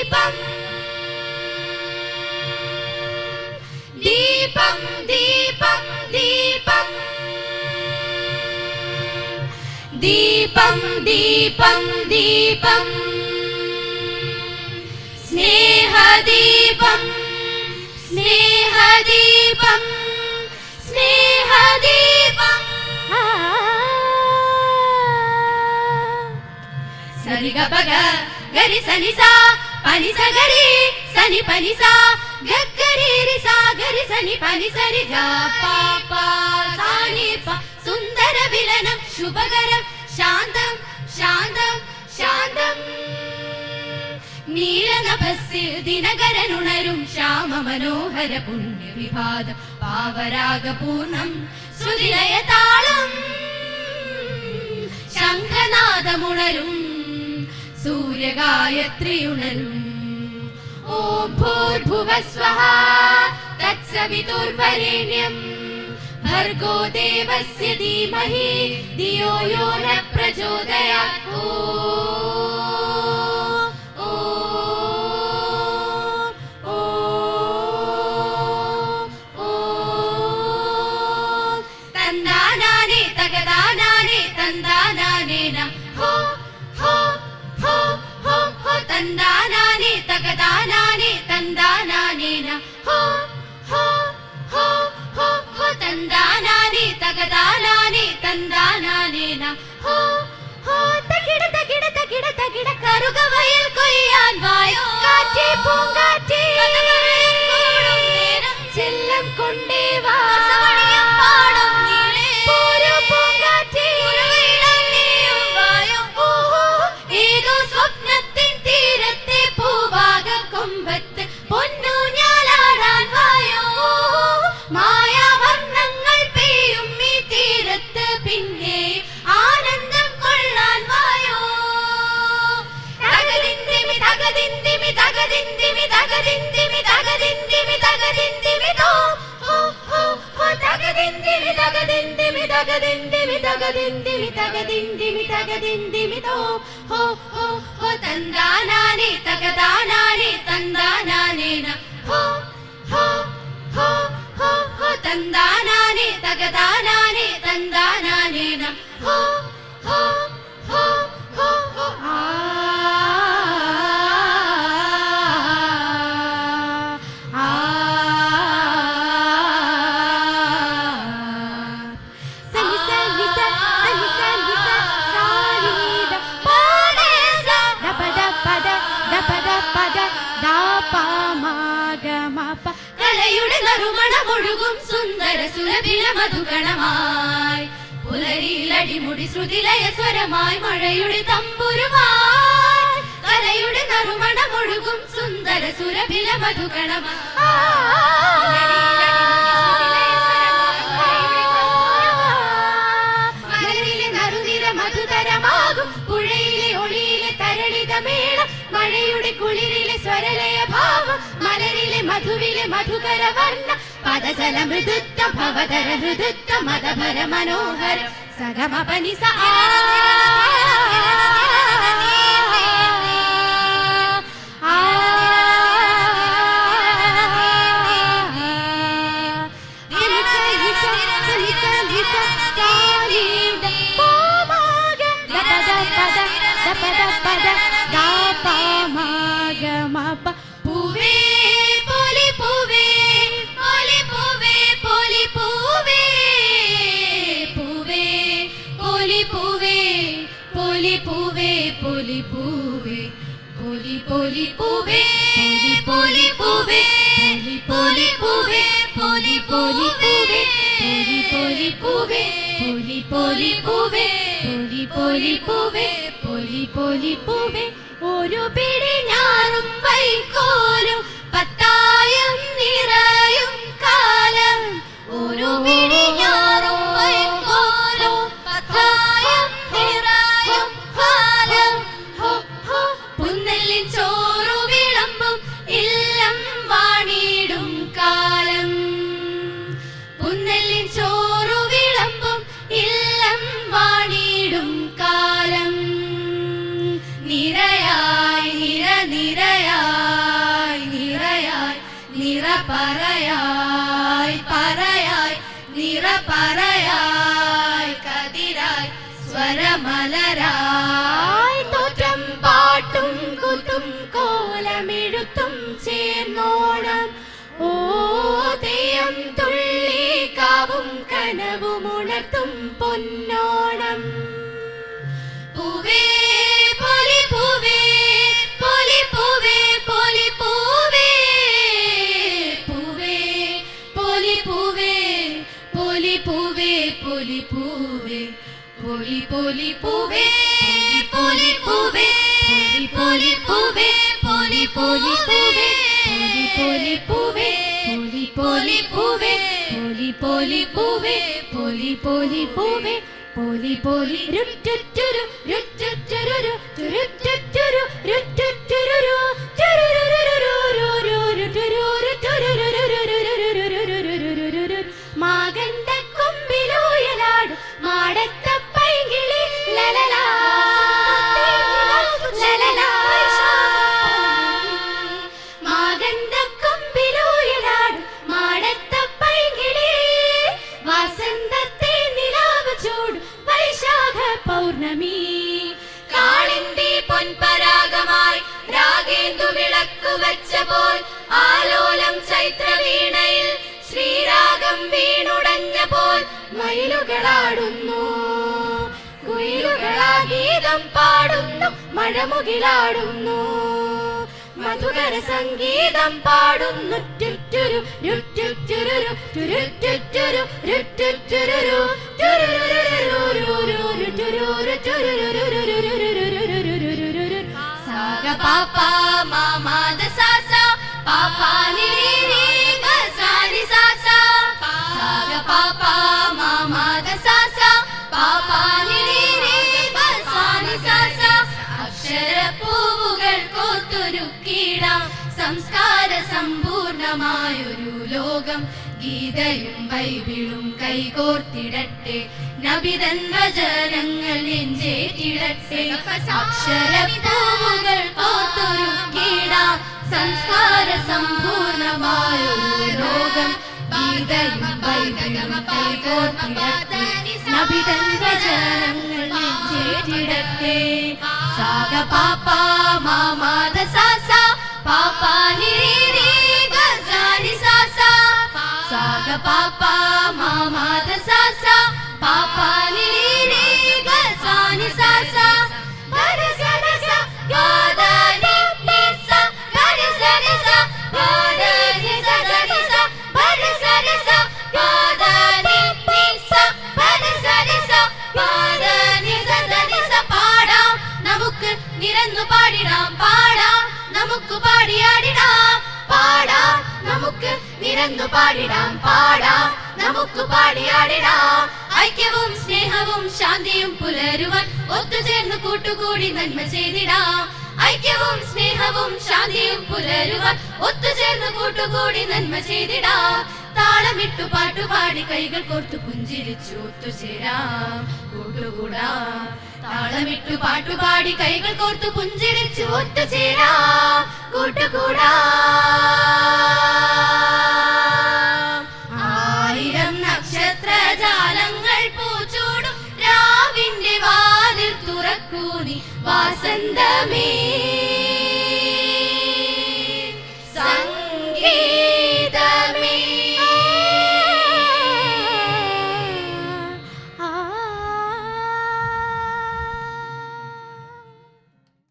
ദീപം. ദീപം ദീപം ദീപം. ദീപം ദീപം ദീപം. സ്നേഹദീപം സ്നേഹദീപം സ്നേഹദീപം. സരിഗപഗ ഗരി സനിസ പനിസ ഗരി സനി പനിസ ഗഗരി റിസ సాగరి సని పని సరి జా പ. సాని ప సుందర വിലനം శాంతం ശാന്തം ശാന്തം നീലനഭസ്സിൽ ദിനകരനുണരും ശ്യാമ മനോഹര പുണ്യവിഭാതം പാവരാഗപൂർണം ശ്രുതിലയ താളം ശംഖനാദമുണരും സൂര്യഗായത്രിയുണരും ഓം ഭൂർഭുവസ്വഃ തത്സവിതുർവരേണ്യം ഭർഗോ ദേവസ്യ ധീമഹി ധിയോ യോ ന പ്രചോദയാത് நந்தா తగదిందిమి తగదిందిమి తగదిందిమి తగదిందిమితో హో హో హో తందానాని తగదానాని తందానానేన హో హో హో హో హో తందానాని తగదానాని తందాన നറുമണമൊഴുകും സുന്ദര സുരഭില മധുഗണമായി. പുലരിയിൽ അടിമുടി ശ്രുതിലയ സ്വരമായി മഴയുടെ തമ്പുരുമായി കലയുടെ നറുമണമൊഴുകും സുന്ദര സുരഭില മധുഗണമായി. മധുതരമാകും మధువిలి మధుకర వర్ణ పదసల మృదుత్త భవదర హృదుత్త మదభర మనోహర సగమ పని సా పద പോലി പൂവേ പൊലി പൊലി പൂവേ പൊലി പൂവേ പൊലി പൂവേ പൊലി പൊലി പൂവേ പൊലി പൊലി പൂവേ പൊലി പൊലി പൂവേ പൊലി പൊലി പൂവേ പൊലി പൊലി പൂവേ. ഒരു പിടി ഞാറും വൈക്കോലും പത്തായം നിറയും നിറപറയായി കതിരായി സ്വരമലരായി. തോറ്റം പാട്ടും കുത്തും കോലമെഴുത്തും ചേർന്നോണം. ഓ തെയ്യം തുള്ളി കാവും കനവും ഉണർത്തും പൊന്നോണം. പൂവേ പൂവേ പൊലി പൊലി പൂവേ പൊലി പൊലി പൂവേ പോലി പോലി രുറ്റുറ്റുരു രുറ്റുറ്റുരു രുറ്റുറ്റുരു മയിലുകളാടുന്നു. കുയിലുകളാ ഗീതം പാടുന്നു മഴമുകിലാടുന്നു. മധുകര സംഗീതം പാടുന്നു ടുറ്റുരു സാഗ പാപ്പ മാമാദ സാസ പാപ്പാ നിരി അക്ഷരപ്പൂവുകൾ കോത്തൊരുക്കിടാം സംസ്കാര സമ്പൂർണമായൊരു ലോകം. ഗീതയും ബൈബിളും കൈകോർത്തിടട്ടെ. നബിതൻ വചനങ്ങൾ നെഞ്ചേറ്റിടട്ടെ. അക്ഷരപ്പൂവുകൾ കോർത്തൊരുക്കിടാം സംസ്കാര സമ്പൂർണമായൊരു ലോകം ഗീതയും ബൈബിളും കൈകോർത്തിടട്ടെ നബിതൻ വചനങ്ങൾ നെഞ്ചേറ്റിടട്ടെ സാഗ പാപ്പ മാമാദ സാസ പാപ്പ പാടിയാടിടാം. ഐക്യവും സ്നേഹവും ശാന്തിയും പുലരുവാൻ ഒത്തുചേർന്ന് കൂട്ടുകൂടി നന്മ ചെയ്തിടാം. ഐക്യവും സ്നേഹവും ശാന്തിയും പുലരുവാൻ ഒത്തുചേർന്ന് കൂട്ടുകൂടി നന്മ ചെയ്തിടാം. താളമിട്ടു പാട്ടുപാടി കൈകൾ കോർത്തു പുഞ്ചിരിച്ചു ഒത്തുചേരാം. കൂട്ടുകൂടാം. താളമിട്ടു പാട്ടുപാടി കൈകൾ കോർത്തു പുഞ്ചിരിച്ചു ഒത്തുചേരാം. കൂട്ടുകൂടാം. sendero.